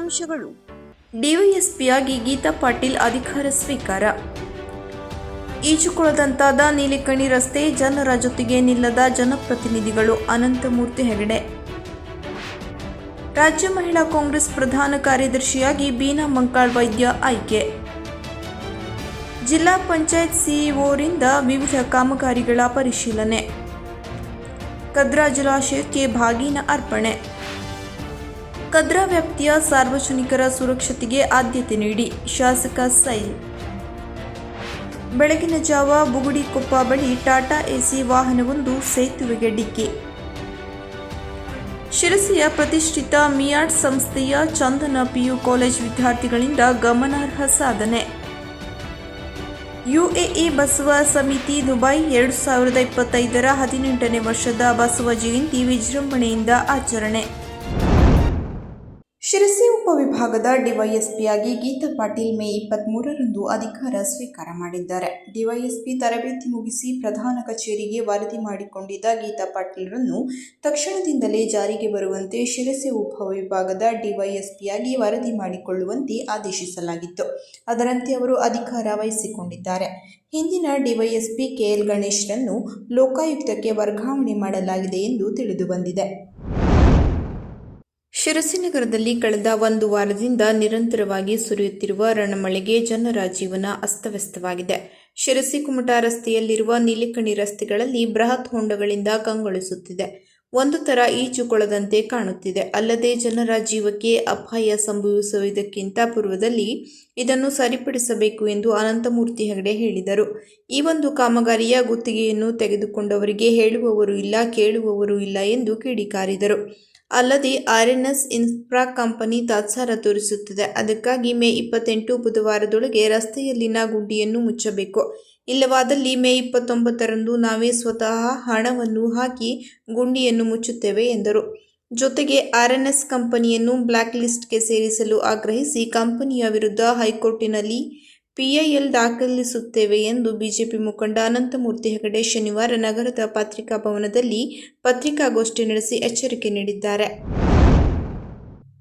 ಮುಖ್ಯಾಂಶಗಳು ಡಿವೈಎಸ್ಪಿಯಾಗಿ ಗೀತಾ ಪಾಟೀಲ್ ಅಧಿಕಾರ ಸ್ವೀಕಾರ. ಈಜುಕೊಳದಂತಾದ ನೀಲಿಕಣಿ ರಸ್ತೆ ಜನರ ಜೊತೆಗೆ ನಿಲ್ಲದ ಜನಪ್ರತಿನಿಧಿಗಳು ಅನಂತಮೂರ್ತಿ ಹೆಗಡೆ. ರಾಜ್ಯ ಮಹಿಳಾ ಕಾಂಗ್ರೆಸ್ ಪ್ರಧಾನ ಕಾರ್ಯದರ್ಶಿಯಾಗಿ ಬೀನಾ ಮಂಕಾಳ್ ವೈದ್ಯ ಆಯ್ಕೆ. ಜಿಲ್ಲಾ ಪಂಚಾಯತ್ ಸಿಇಒರಿಂದ ವಿವಿಧ ಕಾಮಗಾರಿಗಳ ಪರಿಶೀಲನೆ. ಕದ್ರಾ ಜಲಾಶಯಕ್ಕೆ ಭಾಗಿನ ಅರ್ಪಣೆ. ಕದ್ರಾ ವ್ಯಾಪ್ತಿಯ ಸಾರ್ವಜನಿಕರ ಸುರಕ್ಷತೆಗೆ ಆದ್ಯತೆ ನೀಡಿ, ಶಾಸಕ ಸೈಲ್ ಬೆಳಗಿನ ಜಾವ ಬುಗುಡಿಕೊಪ್ಪ ಬಳಿ ಟಾಟಾ ಎಸಿ ವಾಹನವೊಂದು ಸೇತುವೆಗೆ ಡಿಕ್ಕಿ. ಶಿರಸಿಯ ಪ್ರತಿಷ್ಠಿತ ಮಿಯಾಡ್ ಸಂಸ್ಥೆಯ ಚಂದನ ಪಿಯು ಕಾಲೇಜ್ ವಿದ್ಯಾರ್ಥಿಗಳಿಂದ ಗಮನಾರ್ಹ ಸಾಧನೆ. ಯುಎಇ ಬಸವ ಸಮಿತಿ ದುಬೈ ಎರಡು ಸಾವಿರದ ಇಪ್ಪತ್ತೈದರ ಹದಿನೆಂಟನೇ ವರ್ಷದ ಬಸವ ಜಯಂತಿ ವಿಜೃಂಭಣೆಯಿಂದ ಆಚರಣೆ. ಶಿರಸಿ ಉಪವಿಭಾಗದ ಡಿವೈಎಸ್ಪಿಯಾಗಿ ಗೀತಾ ಪಾಟೀಲ್ ಮೇ ಇಪ್ಪತ್ತ್ಮೂರರಂದು ಅಧಿಕಾರ ಸ್ವೀಕಾರ ಮಾಡಿದ್ದಾರೆ. ಡಿವೈಎಸ್ಪಿ ತರಬೇತಿ ಮುಗಿಸಿ ಪ್ರಧಾನ ಕಚೇರಿಗೆ ವರದಿ ಮಾಡಿಕೊಂಡಿದ್ದ ಗೀತಾ ಪಾಟೀಲ್ರನ್ನು ತಕ್ಷಣದಿಂದಲೇ ಜಾರಿಗೆ ಬರುವಂತೆ ಶಿರಸಿ ಉಪವಿಭಾಗದ ಡಿವೈಎಸ್ಪಿಯಾಗಿ ವರದಿ ಮಾಡಿಕೊಳ್ಳುವಂತೆ ಆದೇಶಿಸಲಾಗಿತ್ತು. ಅದರಂತೆ ಅವರು ಅಧಿಕಾರ ವಹಿಸಿಕೊಂಡಿದ್ದಾರೆ. ಹಿಂದಿನ ಡಿವೈಎಸ್ಪಿ ಕೆಎಲ್ ಗಣೇಶ್ರನ್ನು ಲೋಕಾಯುಕ್ತಕ್ಕೆ ವರ್ಗಾವಣೆ ಮಾಡಲಾಗಿದೆ ಎಂದು ತಿಳಿದುಬಂದಿದೆ. ಶಿರಸಿ ನಗರದಲ್ಲಿ ಕಳೆದ ಒಂದು ವಾರದಿಂದ ನಿರಂತರವಾಗಿ ಸುರಿಯುತ್ತಿರುವ ರಣಮಳೆಗೆ ಜನರ ಜೀವನ ಅಸ್ತವ್ಯಸ್ತವಾಗಿದೆ. ಶಿರಸಿ ಕುಮಟಾ ರಸ್ತೆಯಲ್ಲಿರುವ ನೀಲಿಕಣಿ ರಸ್ತೆಗಳಲ್ಲಿ ಬೃಹತ್ ಹೊಂಡಗಳಿಂದ ಕಂಗೊಳಿಸುತ್ತಿದೆ. ಒಂದು ತರ ಈಜುಕೊಳದಂತೆ ಕಾಣುತ್ತಿದೆ. ಅಲ್ಲದೆ ಜನರ ಜೀವಕ್ಕೆ ಅಪಾಯ ಸಂಭವಿಸುವುದಕ್ಕಿಂತ ಪೂರ್ವದಲ್ಲಿ ಇದನ್ನು ಸರಿಪಡಿಸಬೇಕು ಎಂದು ಅನಂತಮೂರ್ತಿ ಹೆಗಡೆ ಹೇಳಿದರು. ಈ ಒಂದು ಕಾಮಗಾರಿಯ ಗುತ್ತಿಗೆಯನ್ನು ತೆಗೆದುಕೊಂಡವರಿಗೆ ಹೇಳುವವರು ಇಲ್ಲ, ಕೇಳುವವರು ಇಲ್ಲ ಎಂದು ಕಿಡಿಕಾರಿದರು. ಅಲ್ಲದೆ ಆರ್ಎನ್ಎಸ್ ಇನ್ಫ್ರಾ ಕಂಪನಿ ತಾತ್ಸಾರ ತೋರಿಸುತ್ತಿದೆ. ಅದಕ್ಕಾಗಿ ಮೇ ಇಪ್ಪತ್ತೆಂಟು ಬುಧವಾರದೊಳಗೆ ರಸ್ತೆಯಲ್ಲಿನ ಗುಂಡಿಯನ್ನು ಮುಚ್ಚಬೇಕು. ಇಲ್ಲವಾದಲ್ಲಿ ಮೇ ಇಪ್ಪತ್ತೊಂಬತ್ತರಂದು ನಾವೇ ಸ್ವತಃ ಹಣವನ್ನು ಹಾಕಿ ಗುಂಡಿಯನ್ನು ಮುಚ್ಚುತ್ತೇವೆ ಎಂದರು. ಜೊತೆಗೆ ಆರ್ಎನ್ಎಸ್ ಕಂಪನಿಯನ್ನು ಬ್ಲ್ಯಾಕ್ ಲಿಸ್ಟ್ಗೆ ಸೇರಿಸಲು ಆಗ್ರಹಿಸಿ ಕಂಪನಿಯ ವಿರುದ್ಧ ಹೈಕೋರ್ಟಿನಲ್ಲಿ ಪಿಐಎಲ್ ದಾಖಲಿಸುತ್ತೇವೆ ಎಂದು ಬಿಜೆಪಿ ಮುಖಂಡ ಅನಂತಮೂರ್ತಿ ಹೆಗಡೆ ಶನಿವಾರ ನಗರದ ಪತ್ರಿಕಾ ಭವನದಲ್ಲಿ ಪತ್ರಿಕಾಗೋಷ್ಠಿ ನಡೆಸಿ ಎಚ್ಚರಿಕೆ ನೀಡಿದ್ದಾರೆ.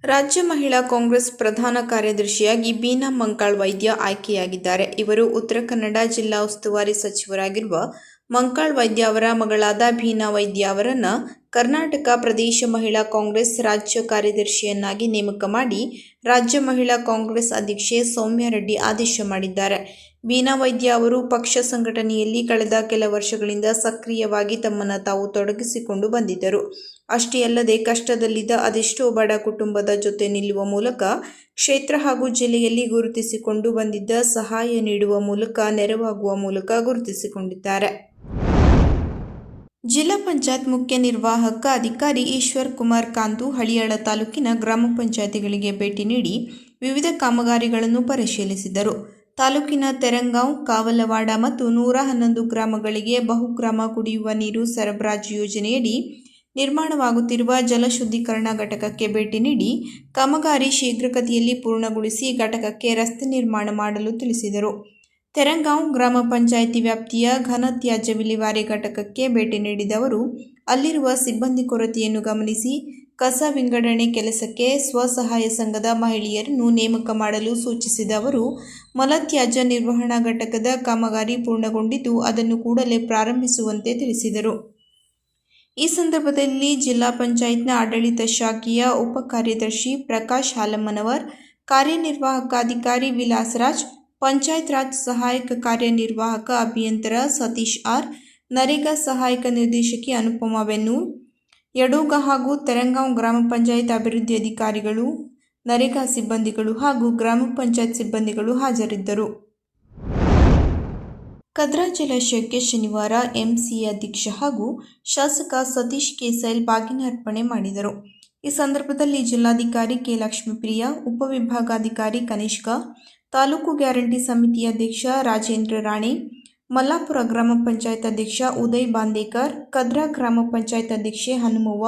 ರಾಜ್ಯ ಮಹಿಳಾ ಕಾಂಗ್ರೆಸ್ ಪ್ರಧಾನ ಕಾರ್ಯದರ್ಶಿಯಾಗಿ ಬೀನಾ ಮಂಕಾಳ್ ವೈದ್ಯ ಆಯ್ಕೆಯಾಗಿದ್ದಾರೆ. ಇವರು ಉತ್ತರ ಕನ್ನಡ ಜಿಲ್ಲಾ ಉಸ್ತುವಾರಿ ಸಚಿವರಾಗಿರುವ ಮಂಕಾಳ್ ವೈದ್ಯ ಅವರ ಮಗಳಾದ ಬೀನಾ ವೈದ್ಯ ಅವರನ್ನ ಕರ್ನಾಟಕ ಪ್ರದೇಶ ಮಹಿಳಾ ಕಾಂಗ್ರೆಸ್ ರಾಜ್ಯ ಕಾರ್ಯದರ್ಶಿಯನ್ನಾಗಿ ನೇಮಕ ಮಾಡಿ ರಾಜ್ಯ ಮಹಿಳಾ ಕಾಂಗ್ರೆಸ್ ಅಧ್ಯಕ್ಷೆ ಸೌಮ್ಯ ರೆಡ್ಡಿ ಆದೇಶ ಮಾಡಿದ್ದಾರೆ. ಬೀನಾ ವೈದ್ಯ ಅವರು ಪಕ್ಷ ಸಂಘಟನೆಯಲ್ಲಿ ಕಳೆದ ಕೆಲ ವರ್ಷಗಳಿಂದ ಸಕ್ರಿಯವಾಗಿ ತಮ್ಮನ್ನು ತಾವು ತೊಡಗಿಸಿಕೊಂಡು ಬಂದಿದ್ದರು. ಅಷ್ಟೇ ಅಲ್ಲದೆ ಕಷ್ಟದಲ್ಲಿದ್ದ ಅದೆಷ್ಟೋ ಬಡ ಕುಟುಂಬದ ಜೊತೆ ನಿಲ್ಲುವ ಮೂಲಕ ಕ್ಷೇತ್ರ ಹಾಗೂ ಜಿಲ್ಲೆಯಲ್ಲಿ ಗುರುತಿಸಿಕೊಂಡು ಬಂದಿದ್ದ ಸಹಾಯ ನೀಡುವ ಮೂಲಕ ನೆರವಾಗುವ ಮೂಲಕ ಗುರುತಿಸಿಕೊಂಡಿದ್ದಾರೆ. ಜಿಲ್ಲಾ ಪಂಚಾಯತ್ ಮುಖ್ಯ ನಿರ್ವಾಹಕ ಅಧಿಕಾರಿ ಈಶ್ವರ್ ಕುಮಾರ್ ಕಾಂತು ಹಳಿಯಾಳ ತಾಲೂಕಿನ ಗ್ರಾಮ ಪಂಚಾಯತಿಗಳಿಗೆ ಭೇಟಿ ನೀಡಿ ವಿವಿಧ ಕಾಮಗಾರಿಗಳನ್ನು ಪರಿಶೀಲಿಸಿದರು. ತಾಲೂಕಿನ ತೆರಂಗಾಂವ್, ಕಾವಲವಾಡ ಮತ್ತು ನೂರ ಹನ್ನೊಂದು ಗ್ರಾಮಗಳಿಗೆ ಬಹುಗ್ರಾಮ ಕುಡಿಯುವ ನೀರು ಸರಬರಾಜು ಯೋಜನೆಯಡಿ ನಿರ್ಮಾಣವಾಗುತ್ತಿರುವ ಜಲಶುದ್ಧೀಕರಣ ಘಟಕಕ್ಕೆ ಭೇಟಿ ನೀಡಿ ಕಾಮಗಾರಿ ಶೀಘ್ರಗತಿಯಲ್ಲಿ ಪೂರ್ಣಗೊಳಿಸಿ ಘಟಕಕ್ಕೆ ರಸ್ತೆ ನಿರ್ಮಾಣ ಮಾಡಲು ತಿಳಿಸಿದರು. ತೆರಂಗಾಂವ್ ಗ್ರಾಮ ಪಂಚಾಯಿತಿ ವ್ಯಾಪ್ತಿಯ ಘನ ತ್ಯಾಜ್ಯ ವಿಲೇವಾರಿ ಘಟಕಕ್ಕೆ ಭೇಟಿ ನೀಡಿದ ಅವರು ಅಲ್ಲಿರುವ ಸಿಬ್ಬಂದಿ ಕೊರತೆಯನ್ನು ಗಮನಿಸಿ ಕಸ ವಿಂಗಡಣೆ ಕೆಲಸಕ್ಕೆ ಸ್ವಸಹಾಯ ಸಂಘದ ಮಹಿಳೆಯರನ್ನು ನೇಮಕ ಮಾಡಲು ಸೂಚಿಸಿದ ಅವರು ಮಲತ್ಯಾಜ್ಯ ನಿರ್ವಹಣಾ ಘಟಕದ ಕಾಮಗಾರಿ ಪೂರ್ಣಗೊಂಡಿದ್ದು ಅದನ್ನು ಕೂಡಲೇ ಪ್ರಾರಂಭಿಸುವಂತೆ ತಿಳಿಸಿದರು. ಈ ಸಂದರ್ಭದಲ್ಲಿ ಜಿಲ್ಲಾ ಪಂಚಾಯತ್ನ ಆಡಳಿತ ಶಾಖೆಯ ಉಪ ಕಾರ್ಯದರ್ಶಿ ಪ್ರಕಾಶ್ ಹಾಲಮ್ಮನವರ್, ಕಾರ್ಯನಿರ್ವಾಹಕ ಅಧಿಕಾರಿ ವಿಲಾಸರಾಜ್ ಪಂಚಾಯತ್ ರಾಜ್ ಸಹಾಯಕ ಕಾರ್ಯನಿರ್ವಾಹಕ ಅಭಿಯಂತರ ಸತೀಶ್ ಆರ್, ನರೇಗಾ ಸಹಾಯಕ ನಿರ್ದೇಶಕಿ ಅನುಪಮಾ ಬೆನ್ನೂರ್ ಯಡೋಗ ಹಾಗೂ ತೆರಂಗಾಂವ್ ಗ್ರಾಮ ಪಂಚಾಯತ್ ಅಭಿವೃದ್ಧಿ ಅಧಿಕಾರಿಗಳು, ನರೇಗಾ ಸಿಬ್ಬಂದಿಗಳು ಹಾಗೂ ಗ್ರಾಮ ಪಂಚಾಯತ್ ಸಿಬ್ಬಂದಿಗಳು ಹಾಜರಿದ್ದರು. ಕದ್ರಾ ಜಲಾಶಯಕ್ಕೆ ಶನಿವಾರ ಎಂಸಿ ಅಧ್ಯಕ್ಷ ಹಾಗೂ ಶಾಸಕ ಸತೀಶ್ ಕೇಸೈಲ್ ಬಾಗಿನ ಅರ್ಪಣೆ ಮಾಡಿದರು. ಈ ಸಂದರ್ಭದಲ್ಲಿ ಜಿಲ್ಲಾಧಿಕಾರಿ ಕೆ ಲಕ್ಷ್ಮೀಪ್ರಿಯ, ಉಪವಿಭಾಗಾಧಿಕಾರಿ ಕನಿಷ್ಕ ತಾಲೂಕು ಗ್ಯಾರಂಟಿ ಸಮಿತಿ ಅಧ್ಯಕ್ಷ ರಾಜೇಂದ್ರ ರಾಣೆ, ಮಲ್ಲಾಪುರ ಗ್ರಾಮ ಪಂಚಾಯತ್ ಅಧ್ಯಕ್ಷ ಉದಯ್ ಬಾಂದೇಕರ್, ಕದ್ರಾ ಗ್ರಾಮ ಪಂಚಾಯತ್ ಅಧ್ಯಕ್ಷೆ ಹನುಮವ್ವ,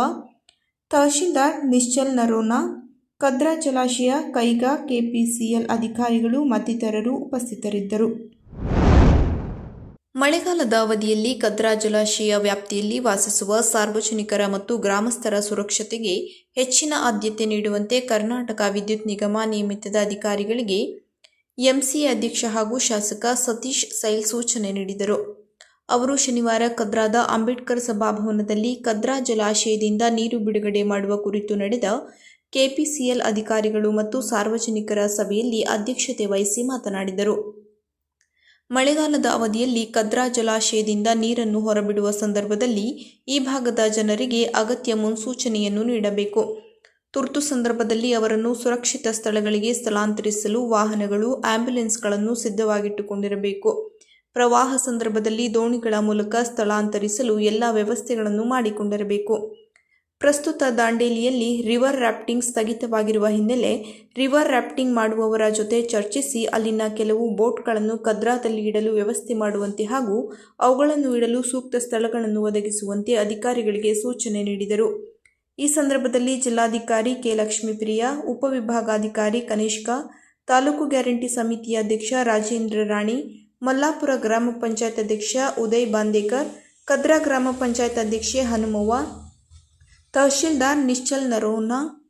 ತಹಶೀಲ್ದಾರ್ ನಿಶ್ಚಲ್ ನರೋನಾ, ಕದ್ರಾ ಜಲಾಶಯ ಕೈಗಾ ಕೆಪಿಸಿಎಲ್ ಅಧಿಕಾರಿಗಳು ಮತ್ತಿತರರು ಉಪಸ್ಥಿತರಿದ್ದರು. ಮಳೆಗಾಲದ ಅವಧಿಯಲ್ಲಿ ಕದ್ರಾ ಜಲಾಶಯ ವ್ಯಾಪ್ತಿಯಲ್ಲಿ ವಾಸಿಸುವ ಸಾರ್ವಜನಿಕರ ಮತ್ತು ಗ್ರಾಮಸ್ಥರ ಸುರಕ್ಷತೆಗೆ ಹೆಚ್ಚಿನ ಆದ್ಯತೆ ನೀಡುವಂತೆ ಕರ್ನಾಟಕ ವಿದ್ಯುತ್ ನಿಗಮ ನಿಯಮಿತದ ಅಧಿಕಾರಿಗಳಿಗೆ ಎಂಸಿ ಅಧ್ಯಕ್ಷ ಹಾಗೂ ಶಾಸಕ ಸತೀಶ್ ಸೈಲ್ ಸೂಚನೆ ನೀಡಿದರು. ಅವರು ಶನಿವಾರ ಕದ್ರಾದ ಅಂಬೇಡ್ಕರ್ ಸಭಾಭವನದಲ್ಲಿ ಕದ್ರಾ ಜಲಾಶಯದಿಂದ ನೀರು ಬಿಡುಗಡೆ ಮಾಡುವ ಕುರಿತು ನಡೆದ ಕೆಪಿಸಿಎಲ್ ಅಧಿಕಾರಿಗಳು ಮತ್ತು ಸಾರ್ವಜನಿಕರ ಸಭೆಯಲ್ಲಿ ಅಧ್ಯಕ್ಷತೆ ವಹಿಸಿ ಮಾತನಾಡಿದರು. ಮಳೆಗಾಲದ ಅವಧಿಯಲ್ಲಿ ಕದ್ರಾ ಜಲಾಶಯದಿಂದ ನೀರನ್ನು ಹೊರಬಿಡುವ ಸಂದರ್ಭದಲ್ಲಿ ಈ ಭಾಗದ ಜನರಿಗೆ ಅಗತ್ಯ ಮುನ್ಸೂಚನೆಯನ್ನು ನೀಡಬೇಕು. ತುರ್ತು ಸಂದರ್ಭದಲ್ಲಿ ಅವರನ್ನು ಸುರಕ್ಷಿತ ಸ್ಥಳಗಳಿಗೆ ಸ್ಥಳಾಂತರಿಸಲು ವಾಹನಗಳು, ಆಂಬ್ಯುಲೆನ್ಸ್ಗಳನ್ನು ಸಿದ್ಧವಾಗಿಟ್ಟುಕೊಂಡಿರಬೇಕು. ಪ್ರವಾಹ ಸಂದರ್ಭದಲ್ಲಿ ದೋಣಿಗಳ ಮೂಲಕ ಸ್ಥಳಾಂತರಿಸಲು ಎಲ್ಲ ವ್ಯವಸ್ಥೆಗಳನ್ನು ಮಾಡಿಕೊಂಡಿರಬೇಕು. ಪ್ರಸ್ತುತ ದಾಂಡೇಲಿಯಲ್ಲಿ ರಿವರ್ ರ್ಯಾಪ್ಟಿಂಗ್ ಸ್ಥಗಿತವಾಗಿರುವ ಹಿನ್ನೆಲೆ ರಿವರ್ ರ್ಯಾಪ್ಟಿಂಗ್ ಮಾಡುವವರ ಜೊತೆ ಚರ್ಚಿಸಿ ಅಲ್ಲಿನ ಕೆಲವು ಬೋಟ್ಗಳನ್ನು ಕದ್ರಾದಲ್ಲಿ ಇಡಲು ವ್ಯವಸ್ಥೆ ಮಾಡುವಂತೆ ಹಾಗೂ ಅವುಗಳನ್ನು ಇಡಲು ಸೂಕ್ತ ಸ್ಥಳಗಳನ್ನು ಒದಗಿಸುವಂತೆ ಅಧಿಕಾರಿಗಳಿಗೆ ಸೂಚನೆ ನೀಡಿದರು. ಈ ಸಂದರ್ಭದಲ್ಲಿ ಜಿಲ್ಲಾಧಿಕಾರಿ ಕೆ. ಲಕ್ಷ್ಮೀಪ್ರಿಯ ಉಪವಿಭಾಗಾಧಿಕಾರಿ ಕನಿಷ್ಕ, ತಾಲೂಕು ಗ್ಯಾರಂಟಿ ಸಮಿತಿ ಅಧ್ಯಕ್ಷ ರಾಜೇಂದ್ರ ರಾಣಿ, ಮಲ್ಲಾಪುರ ಗ್ರಾಮ ಪಂಚಾಯತ್ ಅಧ್ಯಕ್ಷ ಉದಯ್ ಬಾಂದೇಕರ್, ಕದ್ರಾ ಗ್ರಾಮ ಪಂಚಾಯತ್ ಅಧ್ಯಕ್ಷೆ ಹನುಮವ್ವ, ತಹಶೀಲ್ದಾರ್ ನಿಶ್ಚಲ್ ನರೋನಾ,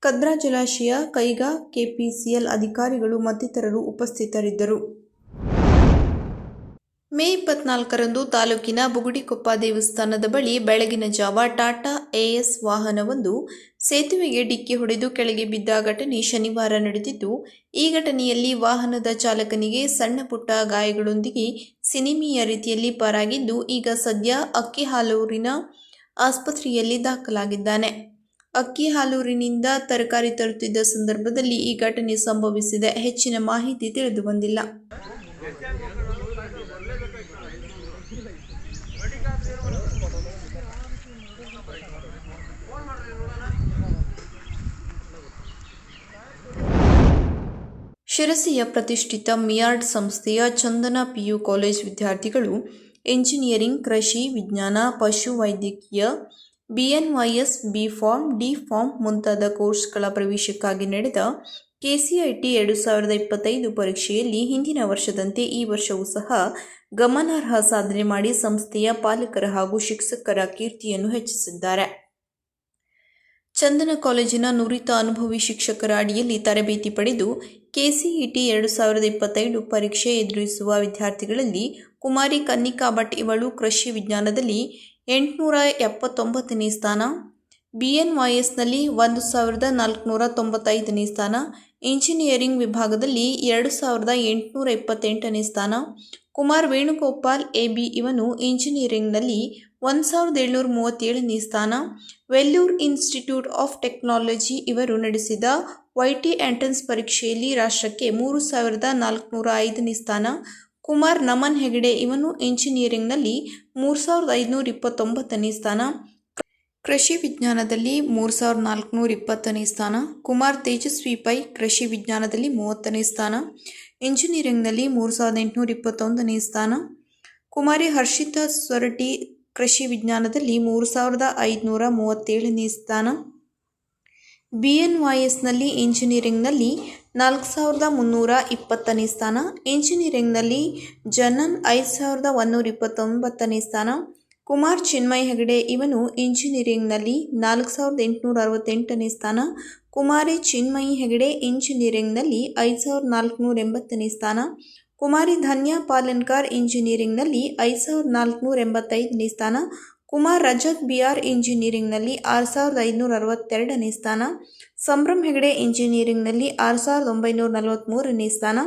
ಕದ್ರಾ ಜಲಾಶಯ ಕೈಗಾ ಕೆಪಿಸಿಎಲ್ ಅಧಿಕಾರಿಗಳು ಮತ್ತಿತರರು ಉಪಸ್ಥಿತರಿದ್ದರು. ಮೇ ಇಪ್ಪತ್ನಾಲ್ಕರಂದು ತಾಲೂಕಿನ ಬುಗುಡಿಕೊಪ್ಪ ದೇವಸ್ಥಾನದ ಬಳಿ ಬೆಳಗಿನ ಜಾವ ಟಾಟಾ ಎಎಸ್ ವಾಹನವೊಂದು ಸೇತುವೆಗೆ ಡಿಕ್ಕಿ ಹೊಡೆದು ಕೆಳಗೆ ಬಿದ್ದ ಘಟನೆ ಶನಿವಾರ ನಡೆದಿದ್ದು, ಈ ಘಟನೆಯಲ್ಲಿ ವಾಹನದ ಚಾಲಕನಿಗೆ ಸಣ್ಣ ಪುಟ್ಟ ಗಾಯಗಳೊಂದಿಗೆ ಸಿನಿಮೀಯ ರೀತಿಯಲ್ಲಿ ಪಾರಾಗಿದ್ದು, ಈಗ ಸದ್ಯ ಅಕ್ಕಿಹಾಲೂರಿನ ಆಸ್ಪತ್ರೆಯಲ್ಲಿ ದಾಖಲಾಗಿದ್ದಾನೆ. ಅಕ್ಕಿಹಾಲೂರಿನಿಂದ ತರಕಾರಿ ತರುತ್ತಿದ್ದ ಸಂದರ್ಭದಲ್ಲಿ ಈ ಘಟನೆ ಸಂಭವಿಸಿದೆ. ಹೆಚ್ಚಿನ ಮಾಹಿತಿ ತಿಳಿದು ಬಂದಿಲ್ಲ. ಶಿರಸಿಯ ಪ್ರತಿಷ್ಠಿತ ಮಿಯಾರ್ಡ್ ಸಂಸ್ಥೆಯ ಚಂದನ ಪಿಯು ಕಾಲೇಜ್ ವಿದ್ಯಾರ್ಥಿಗಳು, ಎಂಜಿನಿಯರಿಂಗ್, ಕೃಷಿ, ವಿಜ್ಞಾನ, ಪಶು ವೈದ್ಯಕೀಯ, BNYS B pharm D pharm ಮುಂತಾದ ಕೋರ್ಸ್ಗಳ ಪ್ರವೇಶಕ್ಕಾಗಿ ನಡೆದ ಕೆಸಿಐಟಿ ಎರಡು ಸಾವಿರದ ಇಪ್ಪತ್ತೈದು ಪರೀಕ್ಷೆಯಲ್ಲಿ ಹಿಂದಿನ ವರ್ಷದಂತೆ ಈ ವರ್ಷವೂ ಸಹ ಗಮನಾರ್ಹ ಸಾಧನೆ ಮಾಡಿ ಸಂಸ್ಥೆಯ ಪಾಲಕರ ಹಾಗೂ ಶಿಕ್ಷಕರ ಕೀರ್ತಿಯನ್ನು ಹೆಚ್ಚಿಸಿದ್ದಾರೆ. ಚಂದನ ಕಾಲೇಜಿನ ನುರಿತ ಅನುಭವಿ ಶಿಕ್ಷಕರ ಅಡಿಯಲ್ಲಿ ತರಬೇತಿ ಪಡೆದು ಕೆಸಿಇಟಿ ಎರಡು ಸಾವಿರದ ಇಪ್ಪತ್ತೈದು ಪರೀಕ್ಷೆ ಎದುರಿಸುವ ವಿದ್ಯಾರ್ಥಿಗಳಲ್ಲಿ ಕುಮಾರಿ ಕನ್ನಿಕಾ ಭಟ್ ಇವಳು ಕೃಷಿ ವಿಜ್ಞಾನದಲ್ಲಿ ಎಂಟುನೂರ ಎಪ್ಪತ್ತೊಂಬತ್ತನೇ ಸ್ಥಾನ ಬಿ ಎನ್ ವೈ ಎಸ್ನಲ್ಲಿ ಒಂದು ಸಾವಿರದ ನಾಲ್ಕುನೂರ ತೊಂಬತ್ತೈದನೇ ಸ್ಥಾನ, ಇಂಜಿನಿಯರಿಂಗ್ ವಿಭಾಗದಲ್ಲಿ ಎರಡು ಸಾವಿರದ ಎಂಟುನೂರ ಇಪ್ಪತ್ತೆಂಟನೇ ಸ್ಥಾನ, ಕುಮಾರ್ ವೇಣುಗೋಪಾಲ್ ಎ ಬಿ ಇವನು ಇಂಜಿನಿಯರಿಂಗ್ನಲ್ಲಿ ಒಂದು ಸಾವಿರದ ಏಳ್ನೂರ ಮೂವತ್ತೇಳನೇ ಸ್ಥಾನ ವೆಲ್ಲೂರ್ ಇನ್ಸ್ಟಿಟ್ಯೂಟ್ ಆಫ್ ಟೆಕ್ನಾಲಜಿ ಇವರು ನಡೆಸಿದ ವೈಟಿ ಎಂಟ್ರೆನ್ಸ್ ಪರೀಕ್ಷೆಯಲ್ಲಿ ರಾಷ್ಟ್ರಕ್ಕೆ ಮೂರು ಸಾವಿರದ ನಾಲ್ಕುನೂರ ಐದನೇ ಸ್ಥಾನ ಕುಮಾರ್ ನಮನ್ ಹೆಗಡೆ ಇವನು ಇಂಜಿನಿಯರಿಂಗ್ನಲ್ಲಿ ಮೂರು ಸಾವಿರದ ಐದುನೂರ ಇಪ್ಪತ್ತೊಂಬತ್ತನೇ ಸ್ಥಾನ ಕೃಷಿ ವಿಜ್ಞಾನದಲ್ಲಿ ಮೂರು ಸಾವಿರದ ನಾಲ್ಕುನೂರ ಇಪ್ಪತ್ತನೇ ಸ್ಥಾನ ಕುಮಾರ್ ತೇಜಸ್ವಿ ಪೈ ಕೃಷಿ ವಿಜ್ಞಾನದಲ್ಲಿ ಮೂವತ್ತನೇ ಸ್ಥಾನ ಇಂಜಿನಿಯರಿಂಗ್ನಲ್ಲಿ ಮೂರು ಸಾವಿರದ ಎಂಟುನೂರ ಇಪ್ಪತ್ತೊಂದನೇ ಸ್ಥಾನ ಕುಮಾರಿ ಹರ್ಷಿತಾ ಸೊರಟಿ ಕೃಷಿ ವಿಜ್ಞಾನದಲ್ಲಿ ಮೂರು ಸಾವಿರದ ಐದುನೂರ ಮೂವತ್ತೇಳನೇ ಸ್ಥಾನ ಬಿ ಎನ್ ವೈ ಎಸ್ನಲ್ಲಿ ಇಂಜಿನಿಯರಿಂಗ್ನಲ್ಲಿ ನಾಲ್ಕು ಸಾವಿರದ ಮುನ್ನೂರ ಇಪ್ಪತ್ತನೇ ಸ್ಥಾನ ಇಂಜಿನಿಯರಿಂಗ್ನಲ್ಲಿ ಜನನ್ ಐದು ಸಾವಿರದ ಒನ್ನೂರ ಇಪ್ಪತ್ತೊಂಬತ್ತನೇ ಸ್ಥಾನ ಕುಮಾರ್ ಚಿನ್ಮಯ್ ಹೆಗಡೆ ಇವನು ಇಂಜಿನಿಯರಿಂಗ್ನಲ್ಲಿ ನಾಲ್ಕು ಸಾವಿರದ ಎಂಟುನೂರ ಅರವತ್ತೆಂಟನೇ ಸ್ಥಾನ ಕುಮಾರಿ ಚಿನ್ಮಯಿ ಹೆಗಡೆ ಇಂಜಿನಿಯರಿಂಗ್ನಲ್ಲಿ ಐದು ಸಾವಿರದ ನಾಲ್ಕುನೂರ ಎಂಬತ್ತನೇ ಸ್ಥಾನ ಕುಮಾರಿ ಧನ್ಯಾ ಪಾಲನ್ಕಾರ್ ಇಂಜಿನಿಯರಿಂಗ್ನಲ್ಲಿ ಐದು ಸಾವಿರದ ನಾಲ್ಕುನೂರ ಎಂಬತ್ತೈದನೇ ಸ್ಥಾನ, ಕುಮಾರ್ ರಜತ್ ಬಿ ಆರ್ ಇಂಜಿನಿಯರಿಂಗ್ನಲ್ಲಿ ಆರು ಸಾವಿರದ ಐನೂರ ಅರವತ್ತೆರಡನೇ ಸ್ಥಾನ, ಸಂಭ್ರಮ್ ಹೆಗಡೆ ಇಂಜಿನಿಯರಿಂಗ್ನಲ್ಲಿ ಆರು ಸಾವಿರದ ಒಂಬೈನೂರ ನಲವತ್ತ್ಮೂರನೇ ಸ್ಥಾನ,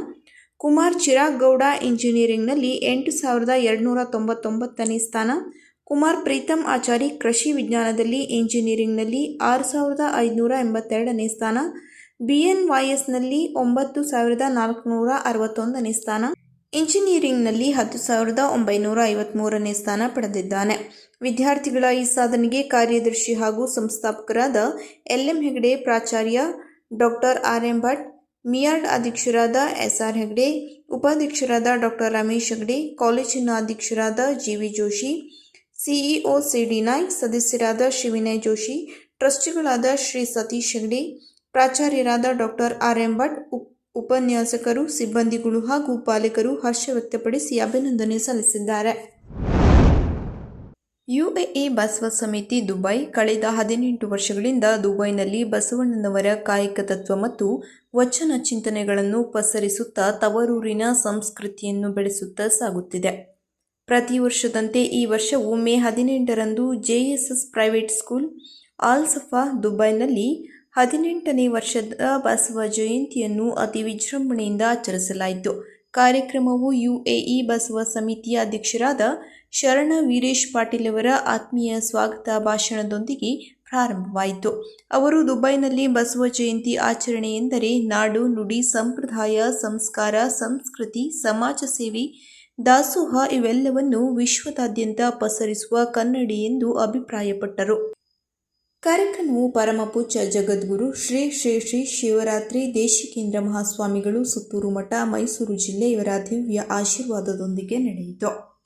ಕುಮಾರ್ ಚಿರಾಗ್ ಗೌಡ ಇಂಜಿನಿಯರಿಂಗ್ನಲ್ಲಿ ಎಂಟು ಸಾವಿರದ ಎರಡುನೂರ ತೊಂಬತ್ತೊಂಬತ್ತನೇ ಸ್ಥಾನ, ಕುಮಾರ್ ಪ್ರೀತಮ್ ಆಚಾರಿ ಕೃಷಿ ವಿಜ್ಞಾನದಲ್ಲಿ ಇಂಜಿನಿಯರಿಂಗ್ನಲ್ಲಿ ಆರು ಸಾವಿರದ ಐದುನೂರ ಎಂಬತ್ತೆರಡನೇ ಸ್ಥಾನ ಬಿ ಎನ್ ವೈ ಎಸ್ನಲ್ಲಿ ಒಂಬತ್ತು ಸಾವಿರದ ನಾಲ್ಕುನೂರ ಅರವತ್ತೊಂದನೇ ಸ್ಥಾನ, ಇಂಜಿನಿಯರಿಂಗ್ನಲ್ಲಿ ಹತ್ತು ಸಾವಿರದ ಒಂಬೈನೂರ ಐವತ್ತ್ಮೂರನೇ ಸ್ಥಾನ ಪಡೆದಿದ್ದಾನೆ. ವಿದ್ಯಾರ್ಥಿಗಳ ಈ ಸಾಧನೆಗೆ ಕಾರ್ಯದರ್ಶಿ ಹಾಗೂ ಸಂಸ್ಥಾಪಕರಾದ ಎಲ್ ಎಂ ಹೆಗಡೆ, ಪ್ರಾಚಾರ್ಯ doctor R M Bhat Miyard ಅಧ್ಯಕ್ಷರಾದ ಎಸ್ ಆರ್ ಹೆಗಡೆ, ಉಪಾಧ್ಯಕ್ಷರಾದ ಡಾಕ್ಟರ್ ರಮೇಶ್ ಹೆಗಡೆ, ಕಾಲೇಜಿನ ಅಧ್ಯಕ್ಷರಾದ G V Joshi, CEO C D Naik, ಸದಸ್ಯರಾದ ಶಿವಿನಯ್ ಜೋಶಿ, ಟ್ರಸ್ಟಿಗಳಾದ ಶ್ರೀ ಸತೀಶ್ ಹೆಗಡೆ ಪ್ರಾಚಾರ್ಯರಾದ ಡಾಕ್ಟರ್ ಆರ್ ಎಂ ಭಟ್, ಉಪ್, ಉಪನ್ಯಾಸಕರು, ಸಿಬ್ಬಂದಿಗಳು ಹಾಗೂ ಪಾಲಕರು ಹರ್ಷ ವ್ಯಕ್ತಪಡಿಸಿ ಅಭಿನಂದನೆ ಸಲ್ಲಿಸಿದ್ದಾರೆ. ಯುಎಇ ಬಸವ ಸಮಿತಿ ದುಬೈ ಕಳೆದ ಹದಿನೆಂಟು ವರ್ಷಗಳಿಂದ ದುಬೈನಲ್ಲಿ ಬಸವಣ್ಣನವರ ಕಾಯಕ ತತ್ವ ಮತ್ತು ವಚನ ಚಿಂತನೆಗಳನ್ನು ಪಸರಿಸುತ್ತಾ ತವರೂರಿನ ಸಂಸ್ಕೃತಿಯನ್ನು ಬೆಳೆಸುತ್ತಾ ಸಾಗುತ್ತಿದೆ. ಪ್ರತಿ ವರ್ಷದಂತೆ ಈ ವರ್ಷವೂ ಮೇ ಹದಿನೆಂಟರಂದು ಜೆಎಸ್ಎಸ್ ಪ್ರೈವೇಟ್ ಸ್ಕೂಲ್ ಆಲ್ಸಫಾ ದುಬೈನಲ್ಲಿ ಹದಿನೆಂಟನೇ ವರ್ಷದ ಬಸವ ಜಯಂತಿಯನ್ನು ಅತಿ ವಿಜೃಂಭಣೆಯಿಂದ ಆಚರಿಸಲಾಯಿತು. ಕಾರ್ಯಕ್ರಮವು ಯುಎಇ ಬಸವ ಸಮಿತಿಯ ಅಧ್ಯಕ್ಷರಾದ ಶರಣ ವೀರೇಶ್ ಪಾಟೀಲ್ ಅವರ ಆತ್ಮೀಯ ಸ್ವಾಗತ ಭಾಷಣದೊಂದಿಗೆ ಪ್ರಾರಂಭವಾಯಿತು. ಅವರು ದುಬೈನಲ್ಲಿ ಬಸವ ಜಯಂತಿ ಆಚರಣೆ ಎಂದರೆ ನಾಡು, ನುಡಿ, ಸಂಪ್ರದಾಯ, ಸಂಸ್ಕಾರ, ಸಂಸ್ಕೃತಿ, ಸಮಾಜ ಸೇವೆ, ದಾಸೋಹ ಇವೆಲ್ಲವನ್ನು ವಿಶ್ವದಾದ್ಯಂತ ಪಸರಿಸುವ ಕನ್ನಡಿ ಎಂದು ಅಭಿಪ್ರಾಯಪಟ್ಟರು. ಕಾರ್ಯಕ್ರಮವು ಪರಮಪೂಜ್ಯ ಜಗದ್ಗುರು ಶ್ರೀ ಶ್ರೀ ಶ್ರೀ ಶಿವರಾತ್ರಿ ದೇಶಿಕೇಂದ್ರ ಮಹಾಸ್ವಾಮಿಗಳು ಸುತ್ತೂರು ಮಠ ಮೈಸೂರು ಜಿಲ್ಲೆ ಇವರ ದಿವ್ಯ ಆಶೀರ್ವಾದದೊಂದಿಗೆ ನಡೆಯಿತು.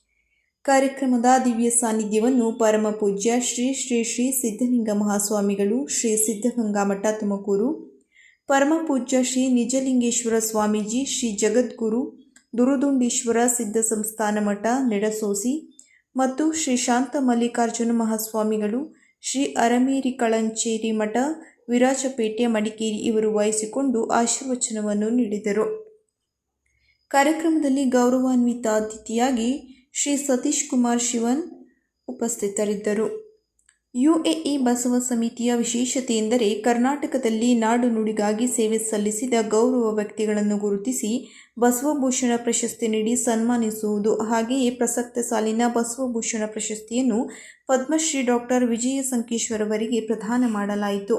ಕಾರ್ಯಕ್ರಮದ ದಿವ್ಯ ಸಾನ್ನಿಧ್ಯವನ್ನು ಪರಮಪೂಜ್ಯ ಶ್ರೀ ಶ್ರೀ ಶ್ರೀ ಸಿದ್ಧಲಿಂಗ ಮಹಾಸ್ವಾಮಿಗಳು ಶ್ರೀ ಸಿದ್ಧಗಂಗಾ ಮಠ ತುಮಕೂರು ಪರಮಪೂಜ್ಯ ಶ್ರೀ ನಿಜಲಿಂಗೇಶ್ವರ ಸ್ವಾಮೀಜಿ ಶ್ರೀ ಜಗದ್ಗುರು ದುರುದುಂಡೀಶ್ವರ ಸಿದ್ಧ ಸಂಸ್ಥಾನ ಮಠ ನೆಡಸೋಸಿ ಮತ್ತು ಶ್ರೀ ಶಾಂತ ಮಲ್ಲಿಕಾರ್ಜುನ ಮಹಾಸ್ವಾಮಿಗಳು ಶ್ರೀ ಅರಮೇರಿ ಕಳಂಚೇರಿ ಮಠ, ವಿರಾಜಪೇಟೆ, ಮಡಿಕೇರಿ ಇವರು ವಹಿಸಿಕೊಂಡು ಆಶೀರ್ವಚನವನ್ನು ನೀಡಿದರು. ಕಾರ್ಯಕ್ರಮದಲ್ಲಿ ಗೌರವಾನ್ವಿತ ಅತಿಥಿಯಾಗಿ ಶ್ರೀ ಸತೀಶ್ ಕುಮಾರ್ ಶಿವನ್ ಉಪಸ್ಥಿತರಿದ್ದರು. ಯುಎಇ ಬಸವ ಸಮಿತಿಯ ವಿಶೇಷತೆ ಎಂದರೆ ಕರ್ನಾಟಕದಲ್ಲಿ ನಾಡು ನುಡಿಗಾಗಿ ಸೇವೆ ಸಲ್ಲಿಸಿದ ಗೌರವ ವ್ಯಕ್ತಿಗಳನ್ನು ಗುರುತಿಸಿ ಬಸವಭೂಷಣ ಪ್ರಶಸ್ತಿ ನೀಡಿ ಸನ್ಮಾನಿಸುವುದು. ಹಾಗೆಯೇ ಪ್ರಸಕ್ತ ಸಾಲಿನ ಬಸವಭೂಷಣ ಪ್ರಶಸ್ತಿಯನ್ನು ಪದ್ಮಶ್ರೀ ಡಾಕ್ಟರ್ ವಿಜಯ ಸಂಕೇಶ್ವರ್ ಅವರಿಗೆ ಪ್ರದಾನ ಮಾಡಲಾಯಿತು.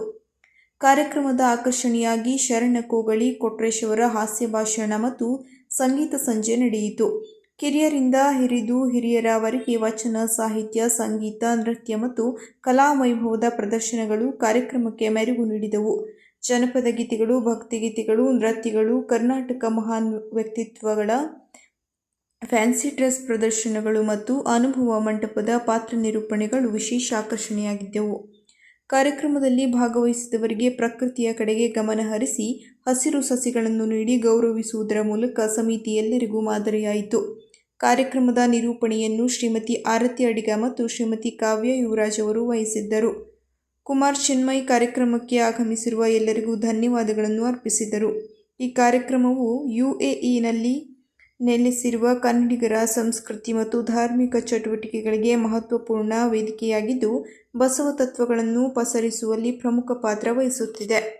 ಕಾರ್ಯಕ್ರಮದ ಆಕರ್ಷಣೆಯಾಗಿ ಶರಣ ಕೋಗಳಿ ಕೊಟ್ರೇಶ್ ಅವರ ಹಾಸ್ಯ ಭಾಷಣ ಮತ್ತು ಸಂಗೀತ ಸಂಜೆ ನಡೆಯಿತು. ಕಿರಿಯರಿಂದ ಹಿರಿದು ಹಿರಿಯರವರೆಗೆ ವಚನ, ಸಾಹಿತ್ಯ, ಸಂಗೀತ, ನೃತ್ಯ ಮತ್ತು ಕಲಾ ವೈಭವದ ಪ್ರದರ್ಶನಗಳು ಕಾರ್ಯಕ್ರಮಕ್ಕೆ ಮೆರುಗು ನೀಡಿದವು. ಜನಪದ ಗೀತೆಗಳು ಭಕ್ತಿಗೀತೆಗಳು ನೃತ್ಯಗಳು, ಕರ್ನಾಟಕ ಮಹಾನ್ ವ್ಯಕ್ತಿತ್ವಗಳ ಫ್ಯಾನ್ಸಿ ಡ್ರೆಸ್ ಪ್ರದರ್ಶನಗಳು ಮತ್ತು ಅನುಭವ ಮಂಟಪದ ಪಾತ್ರ ನಿರೂಪಣೆಗಳು ವಿಶೇಷ ಆಕರ್ಷಣೆಯಾಗಿದ್ದವು. ಕಾರ್ಯಕ್ರಮದಲ್ಲಿ ಭಾಗವಹಿಸಿದವರಿಗೆ ಪ್ರಕೃತಿಯ ಕಡೆಗೆ ಗಮನ ಹರಿಸಿ ಹಸಿರು ಸಸಿಗಳನ್ನು ನೀಡಿ ಗೌರವಿಸುವುದರ ಮೂಲಕ ಸಮಿತಿ ಎಲ್ಲರಿಗೂ ಮಾದರಿಯಾಯಿತು. ಕಾರ್ಯಕ್ರಮದ ನಿರೂಪಣೆಯನ್ನು ಶ್ರೀಮತಿ ಆರತಿ ಅಡಿಗ ಮತ್ತು ಶ್ರೀಮತಿ ಕಾವ್ಯ ಯುವರಾಜ್ ಅವರು ವಹಿಸಿದ್ದರು. ಕುಮಾರ್ ಚಿನ್ಮಯ್ ಕಾರ್ಯಕ್ರಮಕ್ಕೆ ಆಗಮಿಸಿರುವ ಎಲ್ಲರಿಗೂ ಧನ್ಯವಾದಗಳನ್ನು ಅರ್ಪಿಸಿದರು. ಈ ಕಾರ್ಯಕ್ರಮವು ಯುಎಇನಲ್ಲಿ ನೆಲೆಸಿರುವ ಕನ್ನಡಿಗರ ಸಂಸ್ಕೃತಿ ಮತ್ತು ಧಾರ್ಮಿಕ ಚಟುವಟಿಕೆಗಳಿಗೆ ಮಹತ್ವಪೂರ್ಣ ವೇದಿಕೆಯಾಗಿದ್ದು, ಬಸವ ತತ್ವಗಳನ್ನು ಪಸರಿಸುವಲ್ಲಿ ಪ್ರಮುಖ ಪಾತ್ರ ವಹಿಸುತ್ತಿದೆ.